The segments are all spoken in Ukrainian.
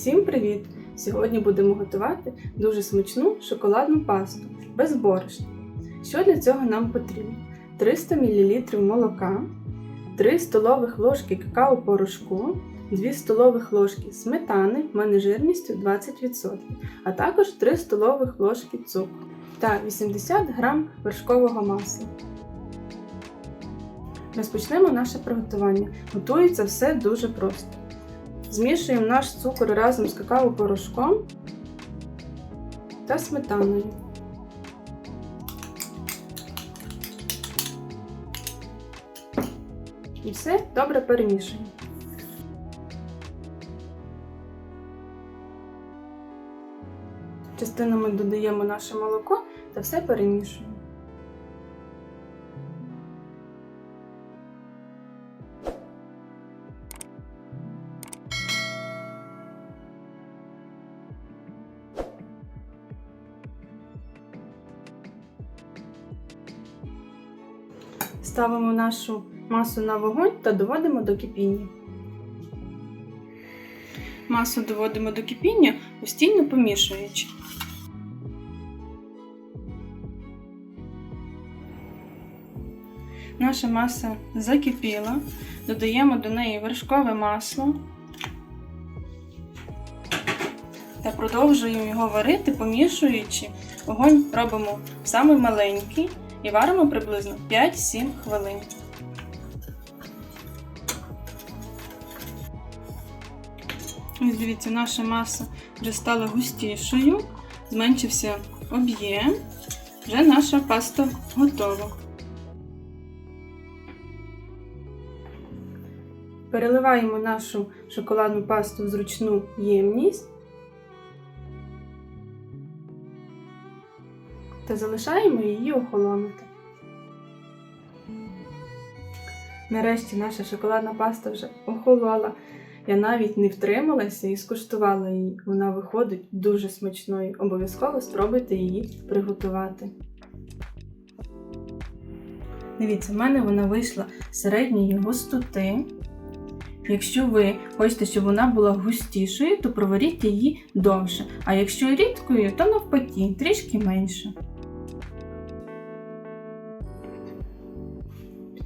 Всім привіт! Сьогодні будемо готувати дуже смачну шоколадну пасту без борошна. Що для цього нам потрібно? 300 мл молока, 3 столових ложки какао-порошку, 2 столових ложки сметани, в мене жирністю 20%, а також 3 столових ложки цукру та 80 г вершкового масла. Розпочнемо наше приготування. Готується все дуже просто. Змішуємо наш цукор разом з какао-порошком та сметаною. І все добре перемішуємо. Частинами додаємо наше молоко та все перемішуємо. Ставимо нашу масу на вогонь та доводимо до кипіння. Масу доводимо до кипіння, постійно помішуючи. Наша маса закипіла, додаємо до неї вершкове масло та продовжуємо його варити, помішуючи. Вогонь робимо самий маленький і варимо приблизно 5-7 хвилин. Ось дивіться, наша маса вже стала густішою, зменшився об'єм, вже наша паста готова. Переливаємо нашу шоколадну пасту в зручну ємність та залишаємо її охолонути. Нарешті наша шоколадна паста вже охолола. Я навіть не втрималася і скуштувала її. Вона виходить дуже смачною. Обов'язково спробуйте її приготувати. Дивіться, в мене вона вийшла середньої густоти. Якщо ви хочете, щоб вона була густішою, то проваріть її довше. А якщо рідкою, то навпаки, трішки менше.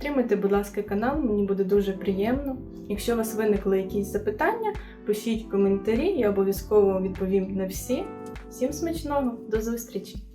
Підтримайте, будь ласка, канал, мені буде дуже приємно. Якщо у вас виникли якісь запитання, пишіть коментарі, я обов'язково відповім на всі. Всім смачного, до зустрічі!